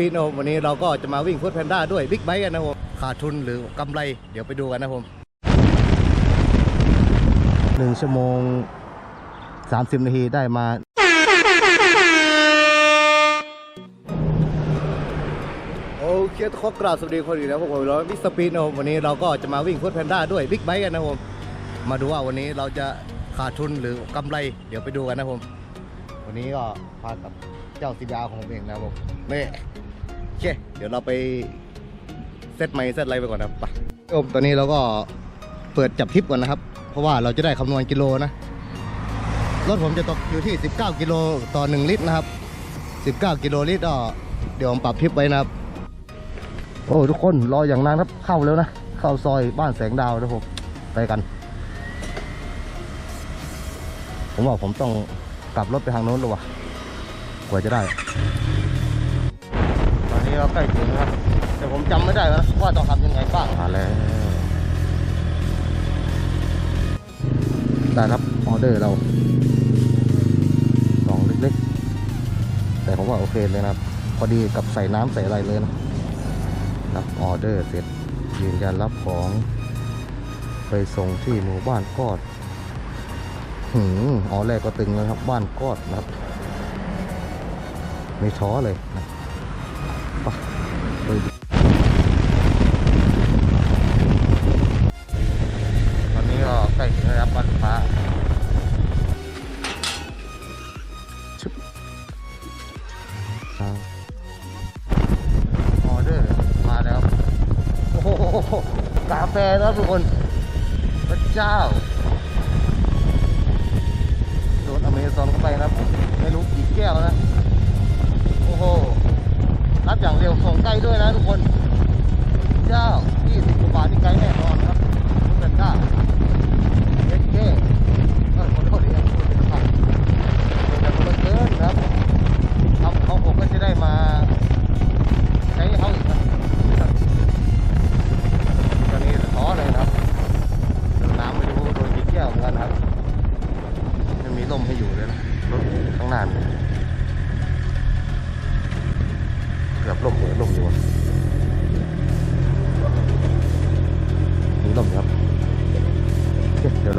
ปีดนะครับวันนี้เราก็จะมาวิ่งฟุตแพนด้าด้วยบิ๊กไบค์กันนะครับผมขาดทุนหรือกำไรเดี๋ยวไปดูกันนะครับผมหนึ่งชั่วโมง 30 นาทีได้มาโอเคขอกราบสวัสดีคนอีกแล้วพวกผมเราบิ๊กสปีดนะครับวันนี้เราก็จะมาวิ่งฟุตแพนด้าด้วยบิ๊กไบค์กันนะครับผมมาดูว่าวันนี้เราจะขาดทุนหรือกำไร เดี๋ยวไปดูกันนะครับผมวันนี้ก็พากับเจ้าซีดาของผมเองนะครับผมนี่โอ เค เดี๋ยวเราไปเซตไมค์เซตอะไรไปก่อนนะครับไปโอมตอนนี้เราก็เปิดจับทิปก่อนนะครับ เพราะว่าเราจะได้คำนวณกิโลนะ รถผมจะตกอยู่ที่ 19 กิโลต่อ 1 ลิตรนะครับ 19 กิโลลิตรก็เดี๋ยวผมปรับทิปไว้นะครับ โอ้ทุกคนรออย่างนานครับเข้าแล้วนะ เข้าซอยบ้านแสงดาวนะครับผมไปกัน ผมว่าผมต้องกลับรถไปทางโน้นเลยว่ะกว่าจะได้ เราใกล้ถึงครับแต่ผมจำไม่ได้วนะว่าต้องทำยังไงบ้างมาแล้วได้ครับออเดอร์เรากล่องเล็กๆ แต่ผมว่าโอเคเลยนะครับ พอดีกับใส่น้ำใส่อะไรเลยนะรับออเดอร์เสร็จยืนยันรับของ ไปส่งที่หมู่บ้านกอดหืมอ๋อแรกก็ตึงแล้วครับ บ้านกอดนะครับ ไม่ท้อเลยนะ ไปไปดูตอนนี้ก็ใกล้ถึงแล้วครับบ้านฟ้าชึบอ่าออเดอร์มาแล้ว โอ้โหกาแฟนะครับทุกคนพระเจ้าโดนอเมซอนเข้าไปนะครับไม่รู้กี่แก้วนะ โอ้โห รับอย่างเร็วส่งใกล้ด้วยนะทุกคนเจ้าที่สิบกว่าบาทนี่ไกลแน่นอนครับคุณเป็นได้เอ็กเก้ขอโทษทีครับพูดเป็นใครเป็นคนเกินครับ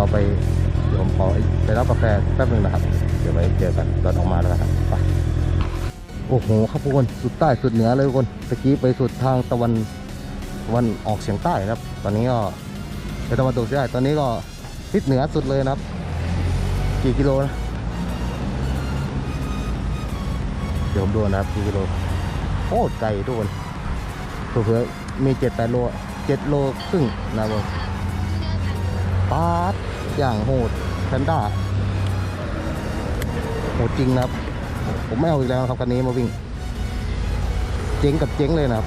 เราไปเดี๋ยวผมขอไปรับกาแฟแป๊บนึงนะครับ เดี๋ยวไปเจอกันตอนออกมาแล้วครับไปโอ้โหครับทุกคนสุดใต้สุดเหนือเลยทุกคนตะกี้ไปสุดทางตะวันตะวันออกเฉียงใต้นะครับ ตอนนี้ก็ไปตะวันตกเฉียงใต้ตอนนี้ก็ทิศเหนือสุดเลยนะครับ กี่กิโลนะเดี๋ยวผมดูนะครับกี่กิโลโคตรไกลทุกคนเผื่อๆมีเจ็ดแปดโลเจ็ดโลครึ่งนะครับปาด อย่างโหดแพนด้าโหดจริงนะครับ ผมไม่เอาอีกแล้วครับคันนี้มาวิ่ง เจ๊งกับเจ๊งเลยนะครับ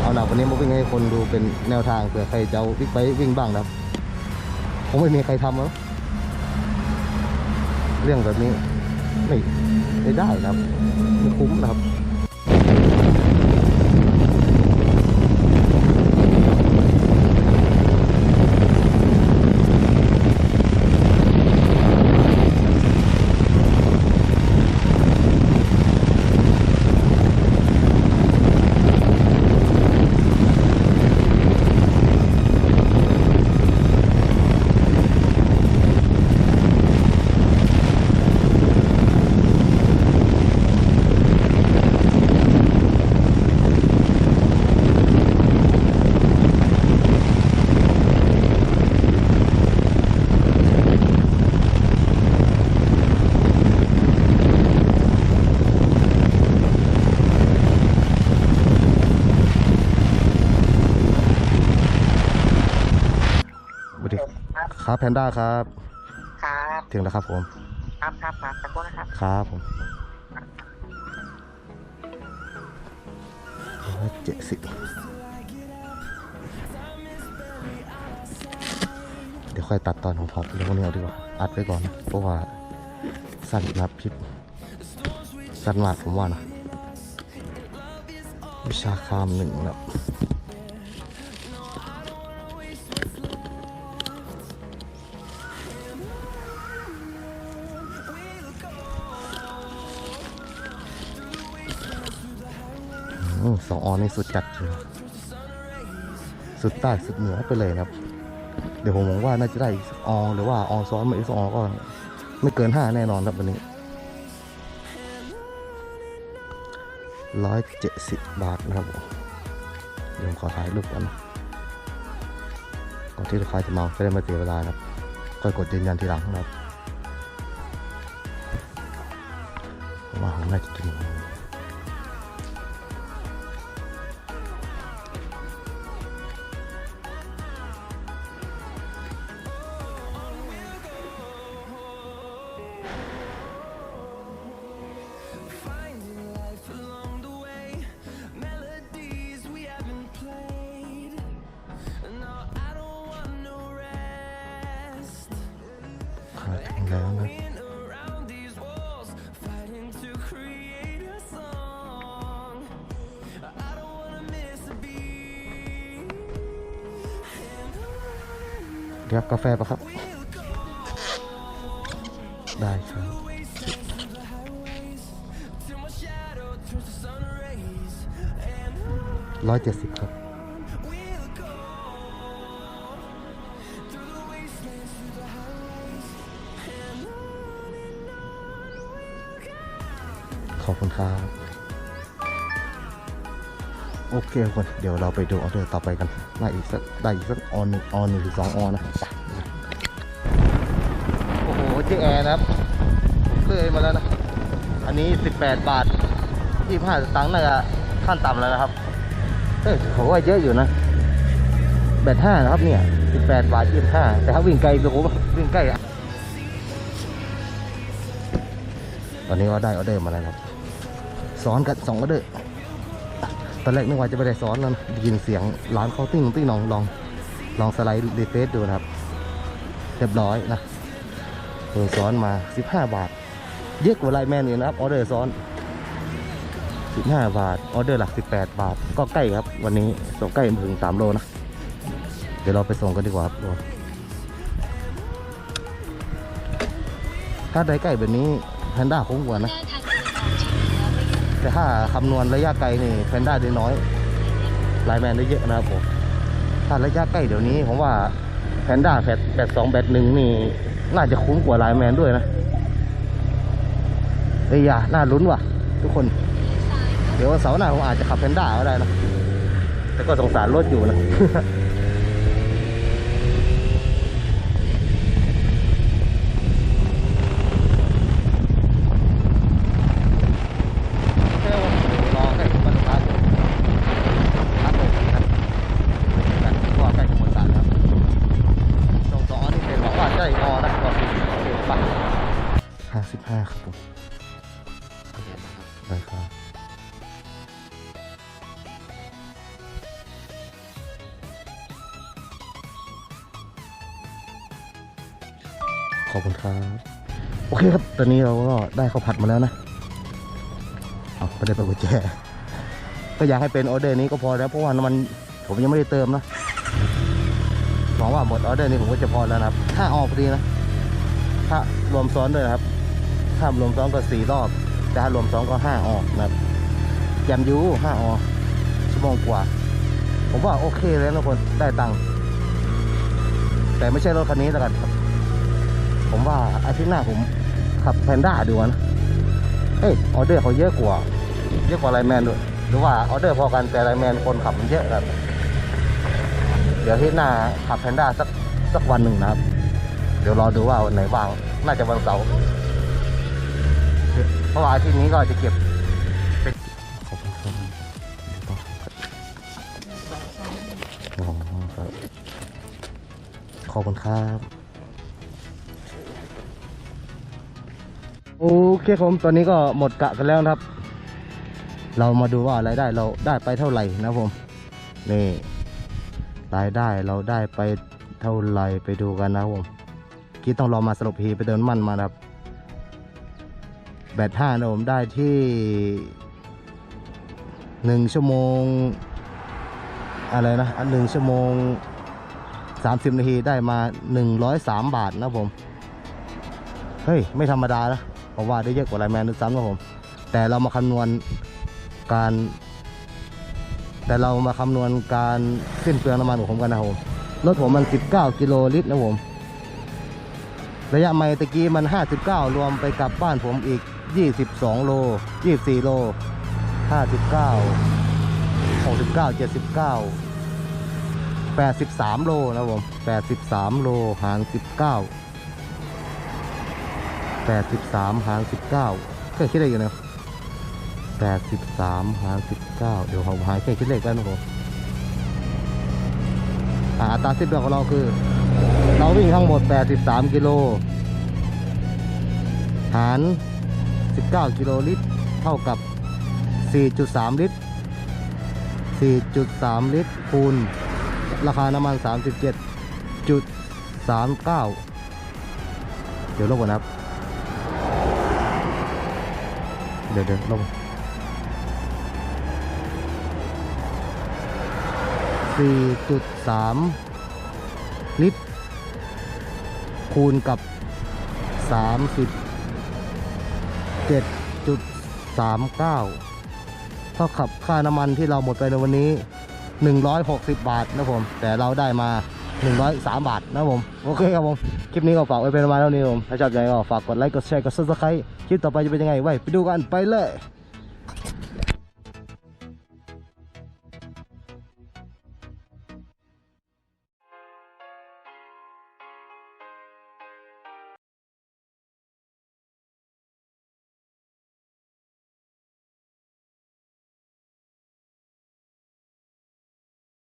เอาหนักวันนี้มาวิ่งให้คนดูเป็นแนวทางเผื่อใครจะเอาบิ๊กไบค์วิ่งบ้างนะครับคงไม่มีใครทำแล้วเรื่องแบบนี้ไม่ไม่ได้นะครับไม่คุ้มนะครับ สวัสดี ครับแพนด้าครับครับถึงแล้วครับผม ครับครับครับตะโกนนะครับ ครับผมเจ็ดสิบเดี๋ยวค่อยตัดตอนของพอดเรื่องพวกนี้เอาดีกว่า อัดไว้ก่อนนะเพราะว่าสั้นนะครับคลิปสั้นมากผมว่านะ วิชาคามหนึ่งนะม สองออนในสุดจัดจริงสุดใต้สุดเหนือไปเลยครับ เดี๋ยวผมหวังว่าน่าจะได้อีกสักออหรือว่าออซ้อนมาอีกสองออก็ ไม่เกินห้าแน่นอนครับวันนี้ร้อยเจ็ดสิบบาทนะครับผมเดี๋ยวผมขอถ่ายรูปก่อนนะก่อนที่ลูกค้าจะมาจะได้มาเสียเวลาครับค่อยกดยืนยันทีหลังนะครับว่าผมน่าจะกิน เดี๋ยวกาแฟปะครับ ได้ครับ ร้อยเจ็ดสิบครับ คุณครับ โอเคทุกคน เดี๋ยวเราไปดูออเดอร์ต่อไปกันได้อีกสักได้อีกสักออนหนึ่งออนหนึ่งถึงสองออนนะครับโอ้โหเจ๊แอร์นะครับผมเลยมาแล้วนะ อันนี้ 18 บาท25สตางค์น่าจะขั้นต่ำแล้วนะครับเฮ้ยผมว่าเยอะอยู่นะแบตห้านะครับเนี่ย18บาท25แต่ถ้าวิ่งไกลโอ้โหวิ่งใกล้อะตอนนี้ก็ได้ออเดอร์มาแล้วครับ ซ้อนกันสองออเด้อตอนแรกนึกว่าจะไม่ได้ซ้อนแล้วนได้ยินเสียงร้านเขาติ้งติ้งนองลองลองสไลด์รีเฟซดูนะครับ เรียบร้อยนะเออซ้อนมา 15 บาท เยอะกว่าไลแมนอีกนะครับออเดอร์ซ้อน 15 บาทออเดอร์หลัก 18 บาท ก็ใกล้ครับ วันนี้ส่งใกล้ถึง 3 โลนะ เดี๋ยวเราไปส่งกันดีกว่าครับทุกคนถ้าได้ใกล้แบบนี้แพนด้าคุ้มกว่านะ แต่ถ้าคำนวณระยะไกลนี่แพนด้าได้น้อยไลน์แมนได้เยอะนะครับผมถ้าระยะใกล้เดี๋ยวนี้ผมว่าแพนด้าแบตแบตสองแบตหนึ่งนี่ น่าจะคุ้มกว่าไลน์แมนด้วยนะเอ้ยาน่าลุ้นว่ะ ทุกคน เดี๋ยววันเสาร์หน้าผมอาจจะขับแพนด้าก็ได้นะแต่ก็สงสารรถอยู่นะ เที่ยวรอให้บรรลุครับครับผมครับกันก็ใกล้จะหมดสารแล้วตรงต่อนี่เป็นบอกว่าใกล้ออนะก็โอเคไป ห้าสิบห้าครับผมได้ครับ ขอบคุณครับ โอเคครับ ตอนนี้เราก็ได้ข้าวผัดมาแล้วนะเอาไม่ได้ไปกุญแจ ก็อยากให้เป็นออเดอร์นี้ก็พอแล้วเพราะว่ามันผมยังไม่ได้เติมนะหวังว่าหมดออเดอร์นี้ผมก็จะพอแล้วนะครับถ้าออกพอดีนะถ้ารวมซ้อนด้วยนะครับ ถ้ารวมซ้อนก็สี่รอบ แต่ถ้ารวมซ้อนก็ห้าออกนะครับแยมยูห้าออกชั่วโมงกว่า ผมว่าโอเคแล้วนะคนได้ตังค์แต่ไม่ใช่รถคันนี้แล้วกันครับ ผมว่าอาทิตย์หน้าผมขับแพนด้าดูนะเอ้ยออเดอร์เขาเยอะกว่า เยอะกว่าไลแมนด้วยหรือว่าออเดอร์พอกันแต่ไลแมนคนขับมันเยอะครับ เดี๋ยวอาที่หน้าขับแพนด้าสักสักวันหนึ่งนะครับ เดี๋ยวรอดูว่าวันไหนว่าง น่าจะวันเสาร์ ราะว่าอาทิตย์นี้ก็จะเก็บเป็นขอบคุณครับอ๋อครับขอบคุณครับ โอเคครับผมตอนนี้ก็หมดกะกันแล้วนะครับ เรามาดูว่ารายได้เราได้ไปเท่าไหร่นะครับผม นี่รายได้เราได้ไปเท่าไหร่ไปดูกันนะครับผมคิดต้องรอมาสรุปพีไปเตินมันมาครับ แบตห้านะผมได้ที่หนึ่งชั่วโมง อะไรนะอันหนึ่งชั่วโมงสามสิบนาทีได้มาหนึ่งร้อยสามบาทนะผม เฮ้ย ไม่ธรรมดานะผมว่าได้เยอะกว่าไลแมนด้วยซ้ำนะผม แต่เรามาคำนวณการ แต่เรามาคำนวณการสิ้นเปลืองน้ำมันของผมกันนะผมรถผมมัน 19 กิโลลิตรนะผม ระยะไมล์ตะกี้มัน 59 รวมไปกับบ้านผมอีก 22 โล 24 โล 59 69 79 83 โลนะผม83 โลหาร 19 83 หาร 19เคยคิดได้อยู่นะ83 หาร 19 เดี๋ยวผมหาเครื่องคิดเลขกันนะผมอัตราสิ้นเปลืองของเราคือ เราวิ่งทั้งหมด 83 กิโล หาร 19กิโลลิตร เท่ากับ 4.3 ลิตร 4.3 ลิตร คูณ ราคาน้ำมัน 37.39 เดี๋ยวลงก่อนนะครับ เดี๋ยวเดี๋ยวลง4.3 ลิตร คูณกับ 37.39 เท่ากับค่าน้ำมันที่เราหมดไปในวันนี้ 160 บาทนะผม แต่เราได้มา 103 บาทนะผม โอเคครับผม คลิปนี้ก็ฝากไว้เป็นประมาณเท่านี้ผม ถ้าชอบใจก็ฝากกดไลค์ กดแชร์ กดซับสไครต์คลิปต่อไปจะเป็นยังไงไว้ไปดูกันไปเลย